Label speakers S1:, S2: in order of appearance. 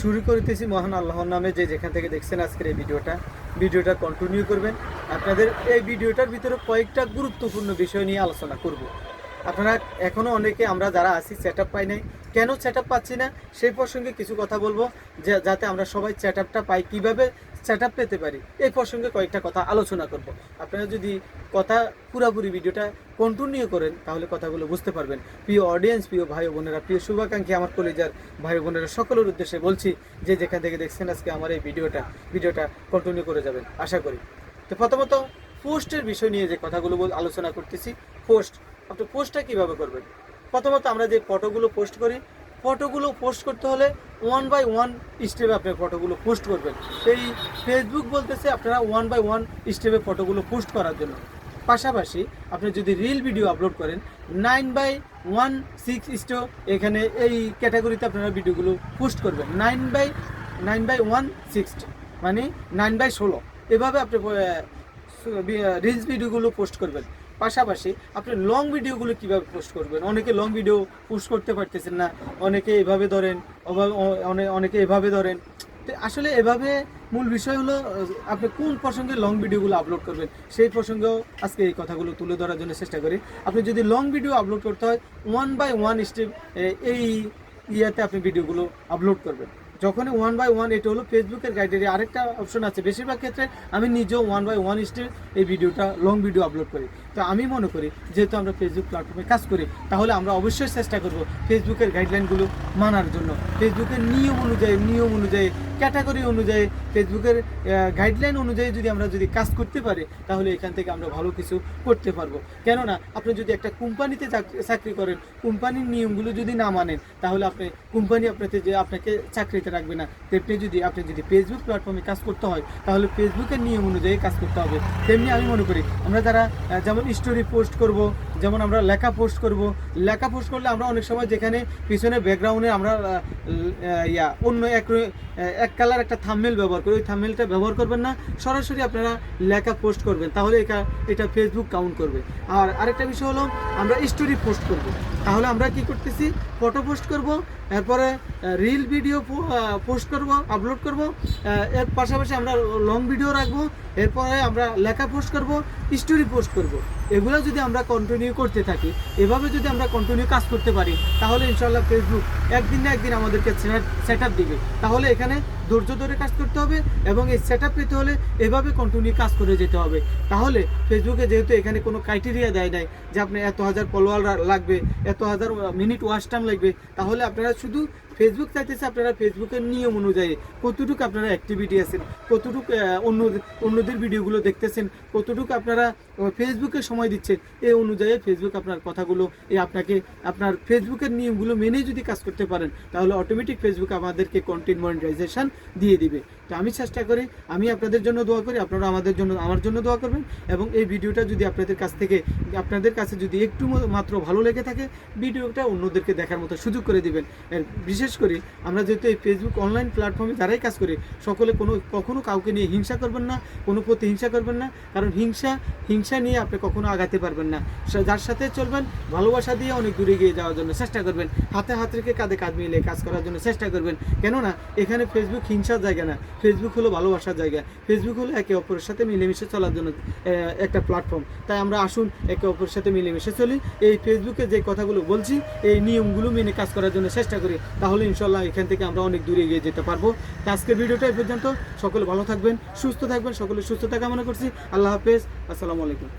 S1: শুরু করিতেছি মহান আল্লাহর নামে যে যেখান থেকে দেখছেন আজকের এই ভিডিওটা। ভিডিওটা কন্টিনিউ করবেন। আপনাদের এই ভিডিওটার ভিতরে কয়েকটা গুরুত্বপূর্ণ বিষয় নিয়ে আলোচনা করব। আপনারা এখনও অনেকে আমরা যারা আছি সেট আপ পাই নাই, কেন সেট আপ পাচ্ছি না? সেই প্রসঙ্গে কিছু কথা বলব, যে, যাতে আমরা সবাই সেট আপটা পাই, কীভাবে সেট আপ পেতে পারি, এই প্রসঙ্গে কয়েকটা কথা আলোচনা করব। আপনারা যদি কথা, পুরাপুরি ভিডিওটা কন্টিনিউ করেন, তাহলে কথাগুলো বুঝতে পারবেন। প্রিয় অডিয়েন্স প্রিয় ভাই বোনেরা, প্রিয় শুভাকাঙ্ক্ষী, আমার কলেজার ভাই বোনেরা, সকলের উদ্দেশ্যে বলছি যে যেখান থেকে দেখছেন আজকে আমার এই ভিডিওটা ভিডিওটা কন্টিনিউ করে যাবেন, আশা করি। তো প্রথমত পোস্টের বিষয় নিয়ে যে কথাগুলো আলোচনা করতেছি পোস্ট আপনি পোস্টটা কীভাবে করবেন? প্রথমত আমরা যে ফটোগুলো পোস্ট করি, ফটোগুলো পোস্ট করতে হলে ওয়ান বাই ওয়ান স্টেপে আপনি ফটোগুলো পোস্ট করবেন। এই ফেসবুক বলতেছে আপনারা ওয়ান বাই ওয়ান স্টেপে ফটোগুলো পোস্ট করার জন্য। পাশাপাশি আপনি যদি রিল ভিডিও আপলোড করেন, নাইন বাই ওয়ান সিক্স স্টো এখানে এই ক্যাটাগরিতে আপনারা ভিডিওগুলো পোস্ট করবেন। Nine by nine by one six মানে নাইন বাই ষোলো। এভাবে আপনি রিলস ভিডিওগুলো পোস্ট করবেন। পাশাপাশি আপনি লং ভিডিওগুলো কীভাবে পোস্ট করবেন? অনেকে লং ভিডিও পোস্ট করতে পারতেছেন না, অনেকে এভাবে ধরেন অনে- অনেকে এভাবে ধরেন। তো আসলে এভাবে মূল বিষয় হলো আপনি কোন প্রসঙ্গে লং ভিডিওগুলো আপলোড করবেন, সেই প্রসঙ্গেও আজকে এই কথাগুলো তুলে ধরার জন্য চেষ্টা করি। আপনি যদি লং ভিডিও আপলোড করতে হয় ওয়ান বাই ওয়ান স্টেপ এই ইয়াতে আপনি ভিডিওগুলো আপলোড করবেন। যখনই ওয়ান বাই ওয়ান এটা হলো ফেসবুকের গাইডের আরেকটা অপশন আছে। বেশিরভাগ ক্ষেত্রে আমি নিজেও ওয়ান বাই ওয়ান স্টেপ এই ভিডিওটা লং ভিডিও আপলোড করি। তো আমি মনে করি, যেহেতু আমরা ফেসবুক প্ল্যাটফর্মে কাজ করি, তাহলে আমরা অবশ্যই চেষ্টা করব ফেসবুকের গাইডলাইনগুলো মানার জন্য। ফেসবুকের নিয়ম অনুযায়ী নিয়ম অনুযায়ী ক্যাটাগরি অনুযায়ী, ফেসবুকের গাইডলাইন অনুযায়ী যদি আমরা যদি কাজ করতে পারি, তাহলে এখান থেকে আমরা ভালো কিছু করতে পারব। কেননা, আপনি যদি একটা কোম্পানিতে চাকরি- করেন, কোম্পানির নিয়মগুলো যদি না মানেন, তাহলে আপনি, কোম্পানি আপনাকে যে আপনাকে চাকরিতে রাখবে না, তেমনি যদি আপনি যদি ফেসবুক প্ল্যাটফর্মে কাজ করতে হয়, তাহলে ফেসবুকের নিয়ম অনুযায়ী কাজ করতে হবে। তেমনি আমি মনে করি, আমরা যারা যেমন স্টোরি পোস্ট করব যেমন আমরা লেখা পোস্ট করব। লেখা পোস্ট করলে আমরা অনেক সময় যেখানে পিছনে ব্যাকগ্রাউন্ডে আমরা ইয়া, অন্য এক এক কালার একটা থামমেল ব্যবহার করি। ওই থামমেলটা ব্যবহার করবেন না, সরাসরি আপনারা লেখা পোস্ট করবেন। তাহলে এটা এটা ফেসবুক কাউন্ট করবে। আর আরেকটা বিষয় হলো, আমরা স্টোরি পোস্ট করব। তাহলে আমরা কি করতেছি? ফটো পোস্ট করব, এরপরে রিল ভিডিও পোস্ট করব আপলোড করব এর পাশাপাশি আমরা লং ভিডিও রাখব, এরপরে আমরা লেখা পোস্ট করব স্টোরি পোস্ট করব। এগুলো যদি আমরা কন্টিনিউ করতে থাকি, এভাবে যদি আমরা কন্টিনিউ কাজ করতে পারি, তাহলে ইনশাল্লাহ ফেসবুক একদিন না একদিন আমাদেরকে সেট আপ দিবে। তাহলে এখানে ধৈর্য ধরে কাজ করতে হবে এবং এই সেট পেতে হলে এভাবে কন্টিনিউ কাজ করে যেতে হবে। তাহলে ফেসবুকে যেহেতু এখানে কোনো ক্রাইটেরিয়া দেয় নাই যে আপনি এত হাজার ফলোয়ার লাগবে, এত হাজার মিনিট ওয়াশ টাইম লাগবে, তাহলে আপনারা শুধু ফেসবুক চাইতেছে আপনারা ফেসবুকের নিয়ম অনুযায়ী কতটুকু আপনারা অ্যাক্টিভিটি আছেন, কতটুকু অন্য, অন্যদের ভিডিওগুলো দেখতেছেন, কতটুকু আপনারা ফেসবুকে সময় দিচ্ছেন এই অনুযায়ী ফেসবুক আপনার কথাগুলো এই আপনাকে, আপনার ফেসবুকের নিয়মগুলো মেনে যদি কাজ করতে পারেন, তাহলে অটোমেটিক ফেসবুক আমাদেরকে কন্টেন্ট মনিটাইজেশন দিয়ে দিবে। তো আমি চেষ্টা করি, আমি আপনাদের জন্য দোয়া করি, আপনারা আমাদের জন্য, আমার জন্য দোয়া করবেন এবং এই ভিডিওটা যদি আপনাদের কাছ থেকে, আপনাদের কাছে যদি একটু মাত্র ভালো লেগে থাকে, ভিডিওটা অন্যদেরকে দেখার মতো সুযোগ করে দিবেন। বিশেষ করে আমরা যেহেতু এই ফেসবুক অনলাইন প্ল্যাটফর্মে যারাই কাজ করি, সকলে কোনো, কখনো কাউকে নিয়ে হিংসা করবেন না, কোনো প্রতিহিংসা করবেন না, কারণ হিংসা হিংসা নিয়ে আপনি কখনো আগাতে পারবেন না। যার সাথে চলবেন, ভালোবাসা দিয়ে অনেক দূরে গিয়ে যাওয়ার জন্য চেষ্টা করবেন। হাতে হাত রেখে কাঁধে কাঁধ মিলিয়ে কাজ করার জন্য চেষ্টা করবেন। কেননা, এখানে ফেসবুক হিংসার জায়গা না। ফেসবুক হলো ভালোবাসার জায়গা। ফেসবুক হলো একে অপরের সাথে মিলেমিশে চলার জন্য একটা প্ল্যাটফর্ম তাই আমরা আসুন, একে অপরের সাথে মিলেমিশে চলি। এই ফেসবুকে যে কথাগুলো বলছি, এই নিয়মগুলো মেনে কাজ করার জন্য চেষ্টা করি। তাহলে ইনশাল্লাহ এখান থেকে আমরা অনেক দূরে এগিয়ে যেতে পারব। তো আজকের ভিডিওটা পর্যন্ত। সকলে ভালো থাকবেন, সুস্থ থাকবেন। সকলে সুস্থতা কামনা করছি। আল্লাহ হাফেজ। আসসালামু আলাইকুম।